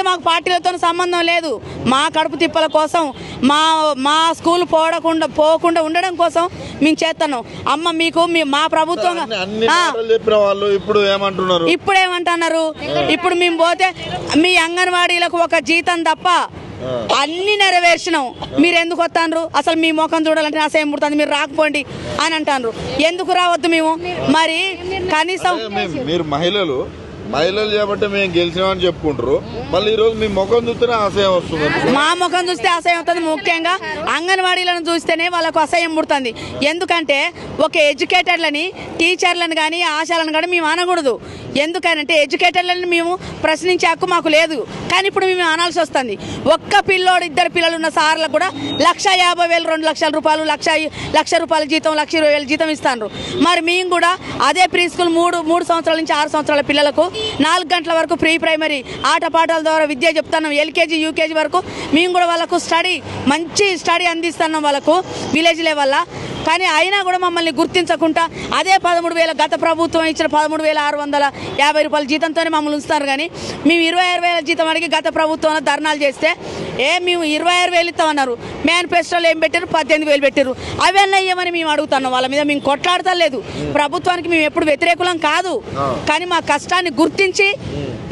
లేకపోతే మాకు పార్టీలతో సంబంధం లేదు. మా కడుపు తిప్పల కోసం మా మా స్కూల్ పోడకుండా పోకుండా ఉండడం కోసం మేము చేస్తాను అమ్మ మీకు మీ ప్రభుత్వం ఇప్పుడు ఏమంటున్నారు? ఇప్పుడు ఏమంటున్నారు? ఇప్పుడు మేము పోతే మీ అంగన్వాడీలకు ఒక జీతం తప్ప అన్ని నెరవేర్చినాం. మీరు ఎందుకు వస్తాండ్రు? అసలు మీ ముఖం చూడాలంటే అసహ్యం పుడుతుంది మీరు రాకపోండి అని అంటాండ్రు. ఎందుకు రావద్దు మేము? మరి కనీసం మీరు మహిళలు మహిళలు చేయబట్టే మేము గెలిచినామని చెప్పుకుంటారు. మళ్ళీ ఈ రోజు మీ ముఖం చూస్తేనే ఆశయం వస్తుంది. మా ముఖం చూస్తే అసహ్యం అవుతుంది ముఖ్యంగా. అంగన్వాడీలను చూస్తేనే వాళ్ళకు అసహ్యం పుడుతుంది. ఎందుకంటే ఒక ఎడ్యుకేటర్లని టీచర్లను కానీ ఆశాలను కానీ మేము అనకూడదు. ఎందుకనంటే ఎడ్యుకేటర్లను మేము ప్రశ్నించే హక్కు మాకు లేదు. కానీ ఇప్పుడు మేము అనాల్సి వస్తుంది. ఒక్క పిల్లోడు ఇద్దరు పిల్లలు ఉన్న సార్లకు కూడా లక్ష యాభై వేలు రెండు లక్షల రూపాయలు లక్ష లక్ష రూపాయల జీతం లక్ష ఇరవై జీతం ఇస్తాను మరి మేము కూడా అదే ప్రీ స్కూల్ మూడు మూడు సంవత్సరాల నుంచి ఆరు సంవత్సరాల పిల్లలకు నాలుగు గంటల వరకు ప్రీ ప్రైమరీ ఆటపాటల ద్వారా విద్య చెప్తున్నాం. ఎల్కేజీ యూకేజీ వరకు మేము కూడా వాళ్ళకు స్టడీ మంచి స్టడీ అందిస్తున్నాం వాళ్ళకు విలేజ్ లెవెల్లో కానీ అయినా కూడా మమ్మల్ని గుర్తించకుండా అదే పదమూడు వేల గత ప్రభుత్వం ఇచ్చిన పదమూడు వేల ఆరు వందల యాభై రూపాయల జీతంతోనే మమ్మల్ని ఉంచుతారు కానీ మేము ఇరవై ఆరు వేల జీతం అడిగి గత ప్రభుత్వంలో ధర్నాలు చేస్తే ఏ మేము ఇరవై ఆరు వేలు ఇస్తామన్నారు మేనిఫెస్టోలో ఏం పెట్టారు? పద్దెనిమిది వేలు పెట్టారు. అవన్నీ ఇవ్వమని మేము అడుగుతున్నాం. వాళ్ళ మీద మేము కొట్లాడతలేదు ప్రభుత్వానికి మేము ఎప్పుడు వ్యతిరేకులం కాదు. కానీ మా కష్టాన్ని గుర్తించి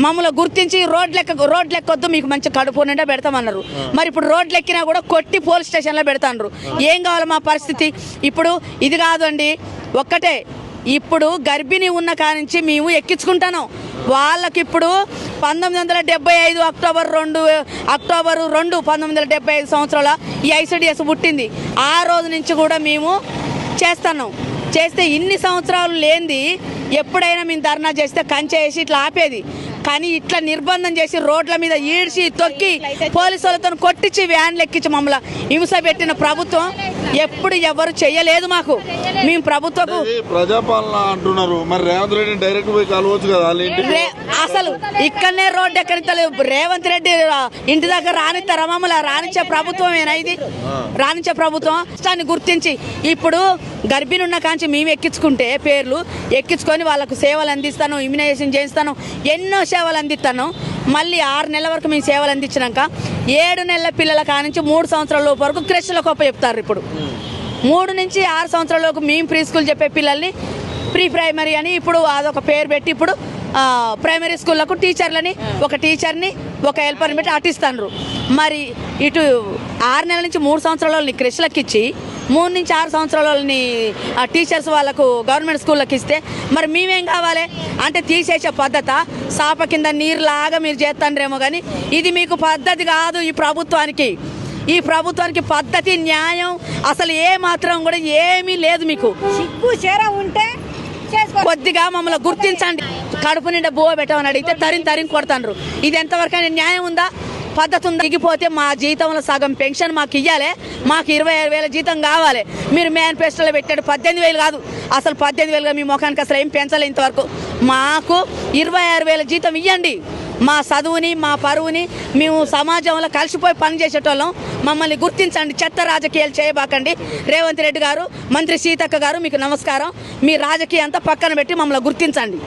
మమ్మల్ని గుర్తించి రోడ్ లెక్క రోడ్ లెక్కొద్దు మీకు మంచి కడుపు నిండా పెడతామన్నారు. మరి ఇప్పుడు రోడ్ లెక్కినా కూడా కొట్టి పోలీస్ స్టేషన్లో పెడతాండ్రు. ఏం కావాలి మా పరిస్థితి? ఇప్పుడు ఇది కాదండి ఒక్కటే. ఇప్పుడు గర్భిణి ఉన్న కానించి మేము ఎక్కించుకుంటాను. వాళ్ళకి ఇప్పుడు పంతొమ్మిది వందల డెబ్బై ఐదు అక్టోబర్ రెండు అక్టోబర్ రెండు పంతొమ్మిది వందల డెబ్బై ఐదు సంవత్సరాల ఈ ఐసీడిఎస్ పుట్టింది. ఆ రోజు నుంచి కూడా మేము చేస్తున్నాం చేస్తే ఇన్ని సంవత్సరాలు లేనిది ఎప్పుడైనా మేము ధర్నా చేస్తే కంచె వేసి ఇట్లా ఆపేది. కానీ ఇట్లా నిర్బంధం చేసి రోడ్ల మీద ఈడ్చి తొక్కి పోలీసు వాళ్ళతో కొట్టించి వ్యాన్లు ఎక్కించి మమ్మల్ని హింస పెట్టిన ప్రభుత్వం ఎప్పుడు ఎవరు చేయలేదు మాకు. మేము ప్రభుత్వపు ఇది ప్రజాపాలన అంటున్నారు. మరి రేవంత్ రెడ్డి డైరెక్ట్ పోయి కలవచ్చు కదా అసలు ఇక్కడనే రోడ్డు ఎక్కడితలేదు రేవంత్ రెడ్డి ఇంటి దగ్గర రానిస్తారా మమ్మల్ని? రానిచ్చే ప్రభుత్వమేనా ఇది? రానిచ్చే ప్రభుత్వం? కష్టాన్ని గుర్తించి ఇప్పుడు గర్భిణి ఉన్న కాంచి మేము ఎక్కించుకుంటే పేర్లు ఎక్కించుకొని వాళ్ళకు సేవలు అందిస్తాను ఇమ్యునైజేషన్ చేయిస్తాను. ఎన్నో సేవలు అందిస్తాను. మళ్ళీ ఆరు నెలల వరకు మేము సేవలు అందించినాక ఏడు నెలల పిల్లల కానించి మూడు సంవత్సరాల లోపు వరకు క్రెష్లకు గొప్ప చెప్తారు ఇప్పుడు. మూడు నుంచి ఆరు సంవత్సరాలకు మేము ప్రీ స్కూల్ చెప్పే పిల్లల్ని ప్రీ ప్రైమరీ అని ఇప్పుడు అదొక పేరు పెట్టి ఇప్పుడు ప్రైమరీ స్కూళ్ళకు టీచర్లని ఒక టీచర్ని ఒక హెల్పర్ని పెట్టి అటిస్తాను మరి ఇటు ఆరు నెలల నుంచి మూడు సంవత్సరాల వాళ్ళని క్రెష్లకు ఇచ్చి మూడు నుంచి ఆరు సంవత్సరాల వాళ్ళని టీచర్స్ వాళ్ళకు గవర్నమెంట్ స్కూళ్ళకి ఇస్తే మరి మేమేం కావాలి? అంటే తీసేసే పద్ధత సాప కింద నీరులాగా మీరు చేస్తాండ్రేమో కానీ ఇది మీకు పద్ధతి కాదు ఈ ప్రభుత్వానికి. ఈ ప్రభుత్వానికి పద్ధతి న్యాయం అసలు ఏ మాత్రం కూడా ఏమీ లేదు మీకు. సిగ్గు చీర ఉంటే కొద్దిగా మమ్మల్ని గుర్తించండి. కడుపు నిండా బువ పెట్టమని అడిగితే తరిని తరిని కొడతాండ్రు. ఇది ఎంతవరకైనా న్యాయం ఉందా? పద్ధతి ఉందా? దిగిపోతే మా జీతంలో సగం పెన్షన్ మాకు ఇవ్వాలి మాకు ఇరవై ఆరు వేల జీతం కావాలి. మీరు మేనిఫెస్టోలో పెట్టాడు పద్దెనిమిది వేలు కాదు. అసలు పద్దెనిమిది వేలుగా మీ ముఖానికి అసలు ఏం పెంచలే ఇంతవరకు. మాకు ఇరవై ఆరు వేల జీతం ఇవ్వండి మా చదువుని మా పరువుని మేము సమాజంలో కలిసిపోయి పనిచేసేటోళ్ళం. మమ్మల్ని గుర్తించండి. చెత్త రాజకీయాలు చేయబాకండి. రేవంత్ రెడ్డి గారు మంత్రి సీతక్క గారు మీకు నమస్కారం. మీ రాజకీయం అంతా పక్కన పెట్టి మమ్మల్ని గుర్తించండి.